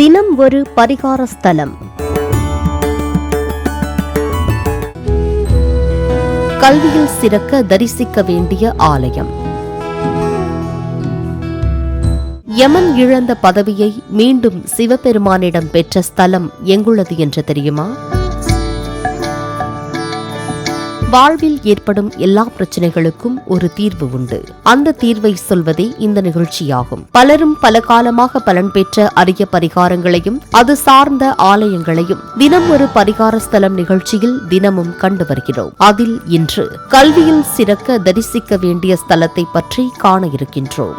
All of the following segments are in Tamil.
தினம் ஒரு பரிகார ஸ்தலம். கல்வியில் சிறக்க தரிசிக்க வேண்டிய ஆலயம். யமன் இழந்த பதவியை மீண்டும் சிவபெருமானிடம் பெற்ற ஸ்தலம் எங்குள்ளது என்று தெரியுமா? வாழ்வில் ஏற்படும் எல்லா பிரச்சனைகளுக்கும் ஒரு தீர்வு உண்டு. அந்த தீர்வை சொல்வதே இந்த நிகழ்ச்சியாகும். பலரும் பல காலமாக பலன் பெற்ற அரிய பரிகாரங்களையும் அது சார்ந்த ஆலயங்களையும் தினம் ஒரு பரிகார ஸ்தலம் நிகழ்ச்சியில் தினமும் கண்டு வருகிறோம். அதில் இன்று கல்வியில் சிறக்க தரிசிக்க வேண்டிய ஸ்தலத்தை பற்றி காண இருக்கின்றோம்.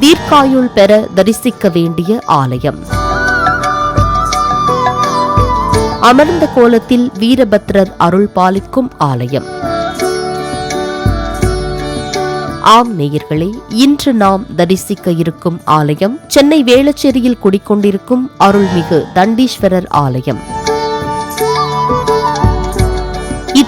தீர்க்காயுள் பெற தரிசிக்க வேண்டிய ஆலயம். அமர்ந்த கோலத்தில் வீரபத்ரர் அருள் பாலிக்கும் ஆலயம். ஆம் நேயர்களே இன்று நாம் தரிசிக்க இருக்கும் ஆலயம் சென்னை வேளச்சேரியில் குடிக்கொண்டிருக்கும் அருள்மிகு தண்டீஸ்வரர் ஆலயம்.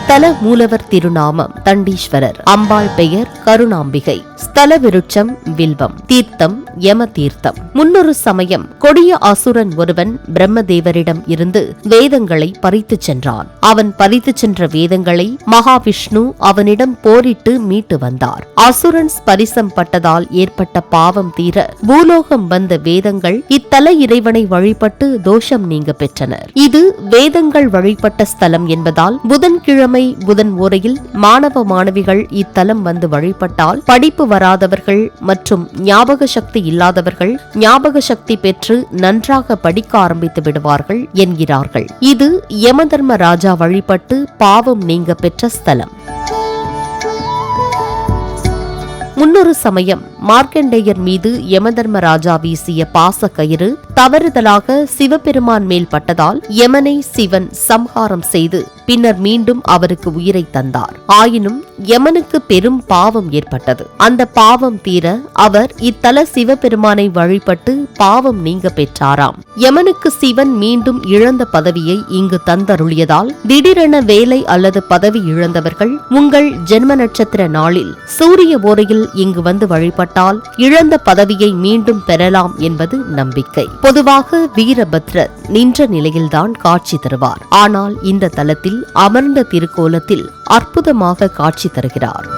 ஸ்தல மூலவர் திருநாமம் தண்டீஸ்வரர். அம்பாள் பெயர் கருணாம்பிகை. ஸ்தல விருட்சம் வில்வம் தீர்த்தம் யம தீர்த்தம் முன்னொரு சமயம் கொடிய அசுரன் ஒருவன் பிரம்மதேவரிடம் இருந்து வேதங்களை பறித்து சென்றான். அவன் பறித்து சென்ற வேதங்களை மகாவிஷ்ணு அவனிடம் போரிட்டு மீட்டு வந்தார். அசுரன் ஸ்பரிசம் பட்டதால் ஏற்பட்ட பாவம் தீர பூலோகம் வந்த வேதங்கள் இத்தல இறைவனை வழிபட்டு தோஷம் நீங்க பெற்றனர். இது வேதங்கள் வழிபட்ட ஸ்தலம் என்பதால் புதன்கிழமை செவ்வாய் புதன் ஓரையில் மாணவ மாணவிகள் இத்தலம் வந்து வழிபட்டால் படிப்பு வராதவர்கள் மற்றும் ஞாபக சக்தி இல்லாதவர்கள் ஞாபக சக்தி பெற்று நன்றாக படிக்க ஆரம்பித்து விடுவார்கள் என்கிறார்கள். இது யமதர்ம ராஜா வழிபட்டு பாவம் நீங்க பெற்ற ஸ்தலம். முன்னொரு சமயம் மார்க்கண்டேயர் மீது யமதர்ம ராஜா வீசிய பாச கயிறு தவறுதலாக சிவபெருமான் மேல் பட்டதால் யமனை சிவன் சம்ஹாரம் செய்து பின்னர் மீண்டும் அவருக்கு உயிரை தந்தார். ஆயினும் யமனுக்கு பெரும் பாவம் ஏற்பட்டது. அந்த பாவம் தீர அவர் இத்தல சிவபெருமானை வழிபட்டு பாவம் நீங்க பெற்றாராம். யமனுக்கு சிவன் மீண்டும் இழந்த பதவியை இங்கு தந்தருளியதால் திடீரென வேலை அல்லது பதவி இழந்தவர்கள் உங்கள் ஜென்ம நட்சத்திர நாளில் சூரிய ஓரையில் இங்கு வந்து வழிபட்டால் இழந்த பதவியை மீண்டும் பெறலாம் என்பது நம்பிக்கை. பொதுவாக வீரபத்ரர் நின்ற நிலையில்தான் காட்சி தருவார். ஆனால் இந்த தலத்தில் அமர்ந்த திருக்கோலத்தில் அற்புதமாக காட்சி தருகிறார்.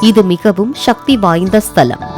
இது மிகவும் சக்தி வாய்ந்த ஸ்தலம்.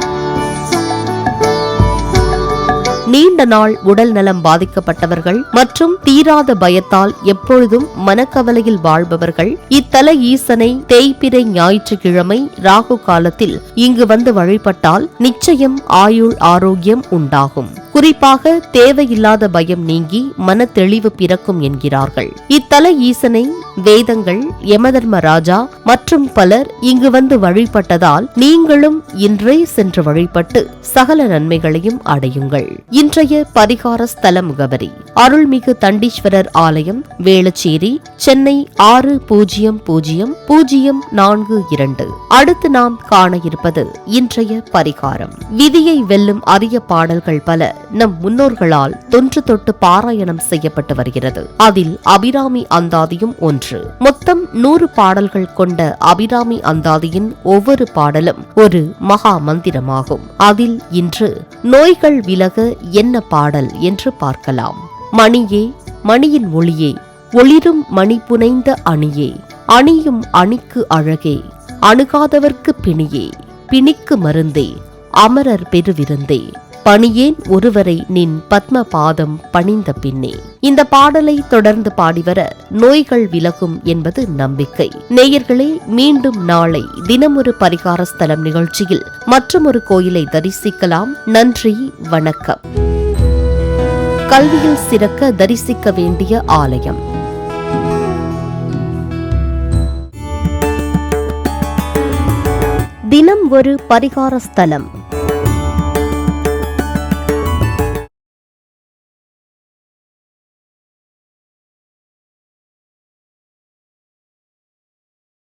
நீண்ட நாள் உடல் நலம் பாதிக்கப்பட்டவர்கள் மற்றும் தீராத பயத்தால் எப்பொழுதும் மனக்கவலையில் வாழ்பவர்கள் இத்தல ஈசனை தேய்பிறை ஞாயிற்றுக்கிழமை ராகு காலத்தில் இங்கு வந்து வழிபட்டால் நிச்சயம் ஆயுள் ஆரோக்கியம் உண்டாகும். குறிப்பாக தேவையில்லாத பயம் நீங்கி மன தெளிவு பிறக்கும் என்கிறார்கள். இத்தல ஈசனை வேதங்கள் யமதர்ம ராஜா மற்றும் பலர் இங்கு வந்து வழிபட்டதால் நீங்களும் இன்றே சென்று வழிபட்டு சகல நன்மைகளையும் அடையுங்கள். இன்றைய பரிகார ஸ்தல முகவரி அருள்மிகு தண்டீஸ்வரர் ஆலயம் வேளச்சேரி சென்னை ஆறு பூஜ்ஜியம் பூஜ்ஜியம் பூஜ்ஜியம் நான்கு இரண்டு. அடுத்து நாம் காண இருப்பது இன்றைய பரிகாரம். விதியை வெல்லும் அரிய பாடல்கள் பல நம் முன்னோர்களால் தொன்று தொட்டு பாராயணம் செய்யப்பட்டு வருகிறது. அதில் அபிராமி அந்தாதியும் ஒன்று. மொத்தம் நூறு பாடல்கள் கொண்ட அபிராமி அந்தாதியின் ஒவ்வொரு பாடலும் ஒரு மகா மந்திரமாகும். அதில் இன்று நோய்கள் விலக என்ன பாடல் என்று பார்க்கலாம். மணியே மணியின் ஒளியே ஒளிரும் மணி புனைந்த அணியே அணியும் அணிக்கு அழகே அணுகாதவர்க்கு பிணியே பிணிக்கு மருந்தே அமரர் பெருவிருந்தே. பணியேன் ஒருவரை நின் பத்ம பாதம் பணிந்த பின்னே. இந்த பாடலை தொடர்ந்து பாடிவர நோய்கள் விலகும் என்பது நம்பிக்கை. நேயர்களே மீண்டும் நாளை தினமொரு பரிகார ஸ்தலம் நிகழ்ச்சியில் மற்றொரு கோயிலை தரிசிக்கலாம். நன்றி வணக்கம். கல்வியில் சிறக்க தரிசிக்க வேண்டிய ஆலயம். தினம் ஒரு பரிகார ஸ்தலம்